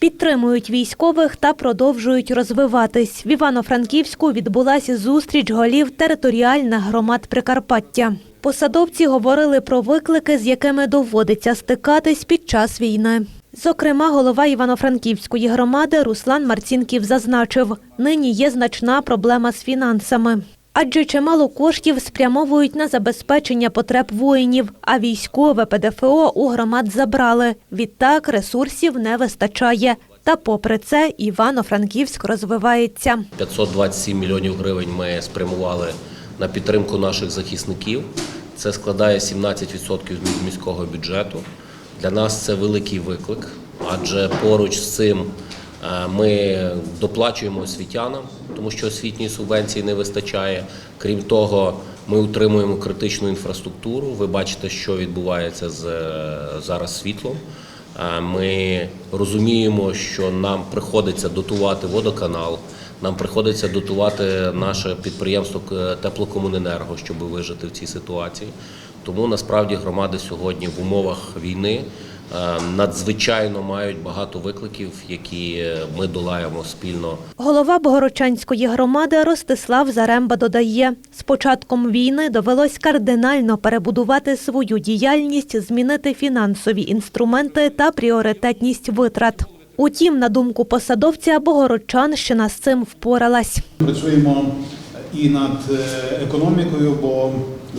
Підтримують військових та продовжують розвиватись. В Івано-Франківську відбулася зустріч голів територіальних громад Прикарпаття. Посадовці говорили про виклики, з якими доводиться стикатись під час війни. Зокрема, голова Івано-Франківської громади Руслан Марцінків зазначив, нині є значна проблема з фінансами. Адже чимало коштів спрямовують на забезпечення потреб воїнів, а військове ПДФО у громад забрали. Відтак ресурсів не вистачає. Та попри це Івано-Франківськ розвивається. 527 мільйонів гривень ми спрямували на підтримку наших захисників. Це складає 17% від міського бюджету. Для нас це великий виклик, адже поруч з цим ми доплачуємо освітянам, тому що освітньої субвенції не вистачає. Крім того, ми утримуємо критичну інфраструктуру. Ви бачите, що відбувається з е, зараз світлом. Е, Ми розуміємо, що нам приходиться дотувати водоканал, нам приходиться дотувати наше підприємство е, теплокомуненерго, щоб вижити в цій ситуації. Тому насправді громади сьогодні в умовах війни е, надзвичайно мають багато викликів, які ми долаємо спільно Голова Богородчанської громади Ростислав Заремба додає, з початком війни довелось кардинально перебудувати свою діяльність, змінити фінансові інструменти та пріоритетність витрат. Утім, на думку посадовця, Богородчанщина з цим впоралась. Працюємо і над е, економікою, бо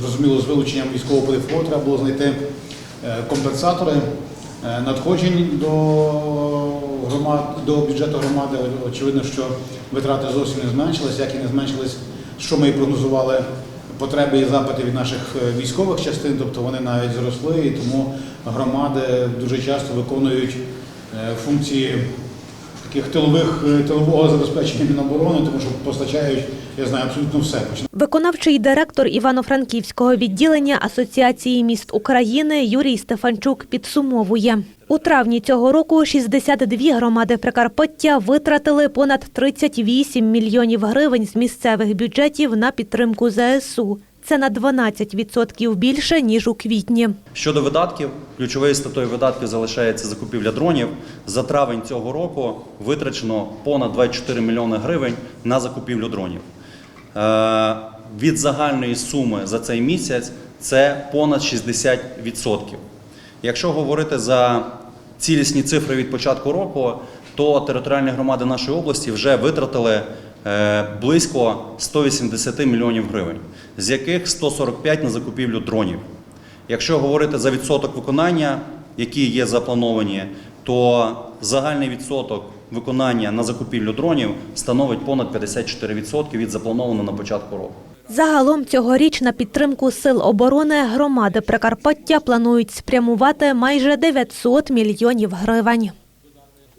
зрозуміло, з вилученням військового ПДФО треба було знайти е, компенсатори е, надходжень до громад до бюджету громади. Очевидно, що витрати зовсім не зменшились, як і не зменшились, що ми і прогнозували. Потреби і запити від наших військових частин, тобто вони навіть зросли, і тому громади дуже часто виконують функції таких тилових е, тилового забезпечення Міноборони, тому що постачають, я знаю, абсолютно все. Виконавчий директор Івано-Франківського відділення Асоціації міст України Юрій Стефанчук підсумовує. У травні цього року 62 громади Прикарпаття витратили понад 38 мільйонів гривень з місцевих бюджетів на підтримку ЗСУ. Це на 12% більше, ніж у квітні. Щодо видатків, ключовою статтею видатків залишається закупівля дронів. За травень цього року витрачено понад 24 мільйони гривень на закупівлю дронів. Е, Від загальної суми за цей місяць це понад 60%. Якщо говорити за цілісні цифри від початку року, то територіальні громади нашої області вже витратили близько 180 мільйонів гривень, з яких 145 на закупівлю дронів. Якщо говорити за відсоток виконання, які є заплановані, то загальний відсоток виконання на закупівлю дронів становить понад 54% від запланованого на початку року. Загалом цьогоріч на підтримку сил оборони громади Прикарпаття планують спрямувати майже 900 мільйонів гривень.